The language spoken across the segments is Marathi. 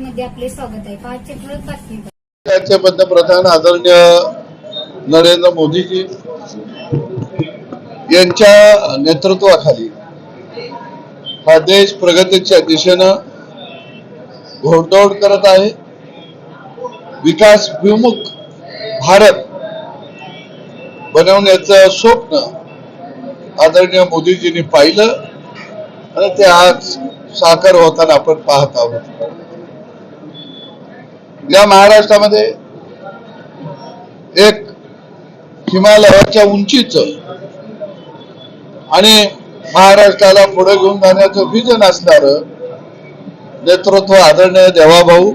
मध्ये आपले स्वागत आहे. पाचशे ठळक बातमी पंतप्रधान आदरणीय नरेंद्र मोदीजी यांच्या नेतृत्वाखाली हा देश प्रगतीच्या दिशेनं घोडदौड करत आहे. विकास विमुख भारत बनवण्याचं स्वप्न आदरणीय मोदीजींनी पाहिलं. आणि ते आज साकार होताना आपण पाहत आहोत. या महाराष्ट्रामध्ये एक हिमालयाच्या उंचीच आणि महाराष्ट्राला पुढे घेऊन जाण्याचं विजन असणार नेतृत्व आदरणीय देवाभाऊ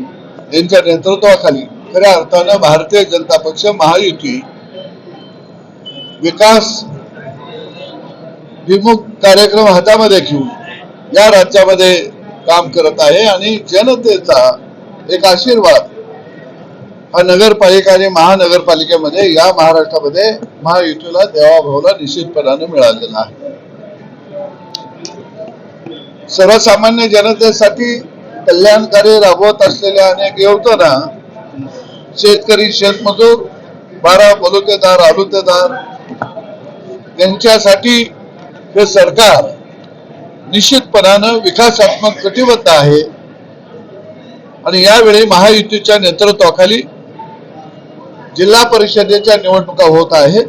यांच्या नेतृत्वाखाली खऱ्या अर्थानं भारतीय जनता पक्ष महायुती विकास विमुख कार्यक्रम हातामध्ये घेऊन या राज्यामध्ये काम करत आहे आणि जनतेचा एक आशीर्वाद हा नगरपालिका आणि महानगरपालिकेमध्ये या महाराष्ट्रामध्ये महायुतीला देवाभाऊला निश्चितपणाने मिळालेला आहे. सर्वसामान्य जनतेसाठी कल्याणकारी राबवत असलेल्या अनेक योजना शेतकरी शेतमजूर बारा बलुतेदार आलुतेदार यांच्यासाठी हे सरकार निश्चितपणानं विकासात्मक कटिबद्ध आहे. आणि यावेळी महायुतीच्या नेतृत्वाखाली जिल्हा परिषदेच्या निवडणुका होत आहेत.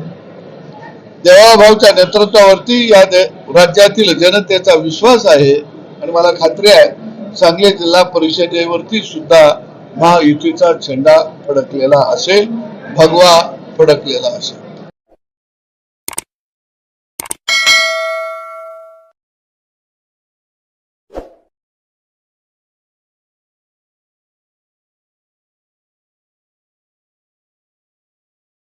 देवाभाऊच्या नेतृत्वावरती या दे- राज्यातील जनतेचा विश्वास आहे. आणि मला खात्री आहे सांगली जिल्हा परिषदेवरती सुद्धा महायुतीचा झेंडा फडकलेला असेल भगवा फडकलेला असेल.